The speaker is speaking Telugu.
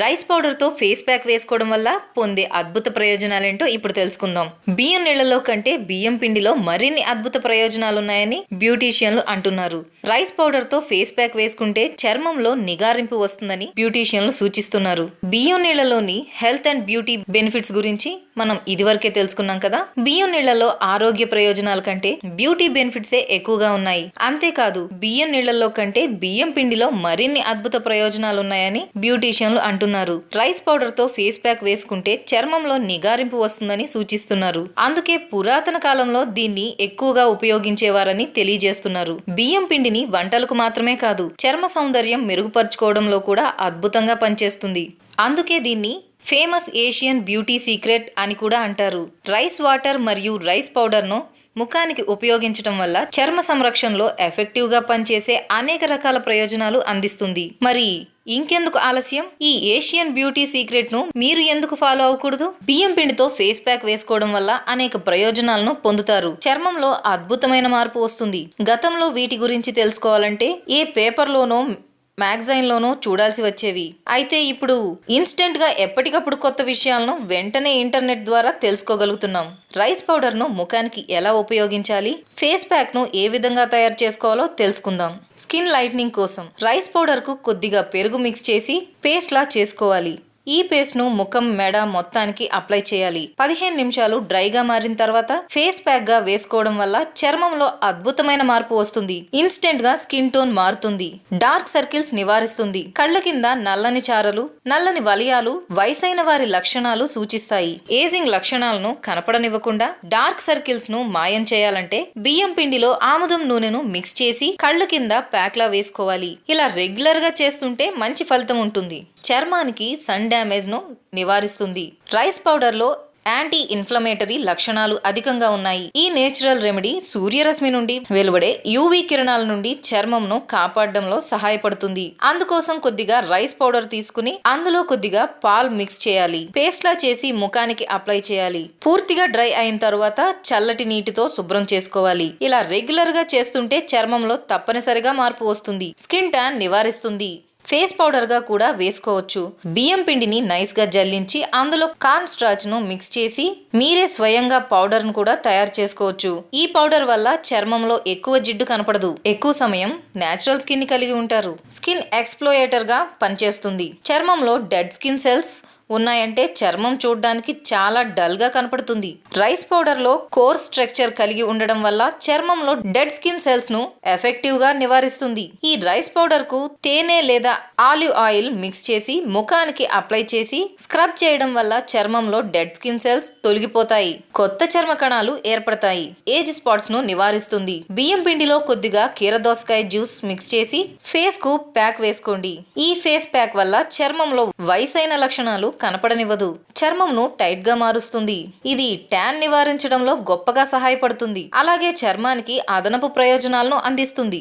రైస్ పౌడర్తో ఫేస్ ప్యాక్ వేసుకోవడం వల్ల పొందే అద్భుత ప్రయోజనాలేంటో ఇప్పుడు తెలుసుకుందాం. బియ్యం నీళ్ళలో కంటే బియ్యం పిండిలో మరిన్ని అద్భుత ప్రయోజనాలు ఉన్నాయని బ్యూటీషియన్లు అంటున్నారు. రైస్ పౌడర్తో ఫేస్ ప్యాక్ వేసుకుంటే చర్మంలో నిగారింపు వస్తుందని బ్యూటీషియన్లు సూచిస్తున్నారు. బియ్యం నీళ్ళలోని హెల్త్ అండ్ బ్యూటీ బెనిఫిట్స్ గురించి మనం ఇదివరకే తెలుసుకున్నాం కదా? బియ్యం నీళ్ళలో ఆరోగ్య ప్రయోజనాల కంటే బ్యూటీ బెనిఫిట్సే ఎక్కువగా ఉన్నాయి? అంతేకాదు బియ్యం నీళ్ళలో కంటే బియ్యం పిండిలో మరిన్ని అద్భుత ప్రయోజనాలు ఉన్నాయని బ్యూటీషియన్లు అంటున్నారు. రైస్ పౌడర్తో ఫేస్ ప్యాక్ వేసుకుంటే చర్మంలో నిగారింపు వస్తుందని సూచిస్తున్నారు. అందుకే పురాతన కాలంలో దీన్ని ఎక్కువగా ఉపయోగించేవారని తెలియజేస్తున్నారు. బియ్యం పిండిని వంటలకు మాత్రమే కాదు చర్మ సౌందర్యం మెరుగుపరుచుకోవడంలో కూడా అద్భుతంగా పనిచేస్తుంది. అందుకే దీన్ని ఫేమస్ ఏషియన్ బ్యూటీ సీక్రెట్ అని కూడా అంటారు. రైస్ వాటర్ మరియు రైస్ పౌడర్ను ముఖానికి ఉపయోగించడం వల్ల చర్మ సంరక్షణలో ఎఫెక్టివ్గా పనిచేసే అనేక రకాల ప్రయోజనాలు అందిస్తుంది. మరి ఇంకెందుకు ఆలస్యం? ఈ ఏషియన్ బ్యూటీ సీక్రెట్ను మీరు ఎందుకు ఫాలో అవ్వకూడదు? బియ్యం పిండితో ఫేస్ ప్యాక్ వేసుకోవడం వల్ల అనేక ప్రయోజనాలను పొందుతారు. చర్మంలో అద్భుతమైన మార్పు వస్తుంది. గతంలో వీటి గురించి తెలుసుకోవాలంటే ఏ పేపర్లోనో మ్యాగజైన్లోనూ చూడాల్సి వచ్చేవి. అయితే ఇప్పుడు ఇన్స్టెంట్గా ఎప్పటికప్పుడు కొత్త విషయాలను వెంటనే ఇంటర్నెట్ ద్వారా తెలుసుకోగలుగుతున్నాం. రైస్ పౌడర్ను ముఖానికి ఎలా ఉపయోగించాలి? ఫేస్ ప్యాక్ను ఏ విధంగా తయారు చేసుకోవాలో తెలుసుకుందాం. స్కిన్ లైట్నింగ్ కోసం రైస్ పౌడర్కు కొద్దిగా పెరుగు మిక్స్ చేసి పేస్ట్లా చేసుకోవాలి. ఈ పేస్ట్ను ముఖం మెడ మొత్తానికి అప్లై చేయాలి. పదిహేను నిమిషాలు డ్రైగా మారిన తర్వాత ఫేస్ ప్యాక్గా వేసుకోవడం వల్ల చర్మంలో అద్భుతమైన మార్పు వస్తుంది. ఇన్స్టెంట్గా స్కిన్ టోన్ మారుతుంది. డార్క్ సర్కిల్స్ నివారిస్తుంది. కళ్ళ కింద నల్లని చారలు నల్లని వలయాలు వయసైన వారి లక్షణాలు సూచిస్తాయి. ఏజింగ్ లక్షణాలను కనపడనివ్వకుండా డార్క్ సర్కిల్స్ను మాయం చేయాలంటే బియ్యం పిండిలో ఆముదం నూనెను మిక్స్ చేసి కళ్ళ కింద ప్యాక్లా వేసుకోవాలి. ఇలా రెగ్యులర్గా చేస్తుంటే మంచి ఫలితం ఉంటుంది. చర్మానికి సన్ డ్యామేజ్ను నివారిస్తుంది. రైస్ పౌడర్లో యాంటీ ఇన్ఫ్లమేటరీ లక్షణాలు అధికంగా ఉన్నాయి. ఈ నేచురల్ రెమెడీ సూర్యరశ్మి నుండి వెలువడే యూవీ కిరణాల నుండి చర్మంను కాపాడడంలో సహాయపడుతుంది. అందుకోసం కొద్దిగా రైస్ పౌడర్ తీసుకుని అందులో కొద్దిగా పాల్ మిక్స్ చేయాలి. పేస్ట్ లా చేసి ముఖానికి అప్లై చేయాలి. పూర్తిగా డ్రై అయిన తర్వాత చల్లటి నీటితో శుభ్రం చేసుకోవాలి. ఇలా రెగ్యులర్గా చేస్తుంటే చర్మంలో తప్పనిసరిగా మార్పు వస్తుంది. స్కిన్ ట్యాన్ నివారిస్తుంది. ఫేస్ పౌడర్గా కూడా వేసుకోవచ్చు. బియ్యం పిండిని నైస్గా జల్లించి అందులో కార్న్ స్టార్చ్ను మిక్స్ చేసి మీరే స్వయంగా పౌడర్ను కూడా తయారు చేసుకోవచ్చు. ఈ పౌడర్ వల్ల చర్మంలో ఎక్కువ జిడ్డు కనపడదు. ఎక్కువ సమయం నేచురల్ స్కిన్ని కలిగి ఉంటారు. స్కిన్ ఎక్స్ప్లోయేటర్గా పనిచేస్తుంది. చర్మంలో డెడ్ స్కిన్ సెల్స్ ఉన్నాయంటే చర్మం చూడడానికి చాలా డల్గా కనపడుతుంది. రైస్ పౌడర్లో కోర్ స్ట్రక్చర్ కలిగి ఉండడం వల్ల చర్మంలో డెడ్ స్కిన్ సెల్స్ను ఎఫెక్టివ్గా నివారిస్తుంది. ఈ రైస్ పౌడర్కు తేనె లేదా ఆలివ్ ఆయిల్ మిక్స్ చేసి ముఖానికి అప్లై చేసి స్క్రబ్ చేయడం వల్ల చర్మంలో డెడ్ స్కిన్ సెల్స్ తొలగిపోతాయి. కొత్త చర్మ కణాలు ఏర్పడతాయి. ఏజ్ స్పాట్స్ను నివారిస్తుంది. బియ్యం పిండిలో కొద్దిగా కీరదోసకాయ జ్యూస్ మిక్స్ చేసి ఫేస్కు ప్యాక్ వేసుకోండి. ఈ ఫేస్ ప్యాక్ వల్ల చర్మంలో వయసైన లక్షణాలు కనపడనివ్వదు. చర్మంను టైట్గా మారుస్తుంది. ఇది ట్యాన్ నివారించడంలో గొప్పగా సహాయపడుతుంది. అలాగే చర్మానికి అదనపు ప్రయోజనాలను అందిస్తుంది.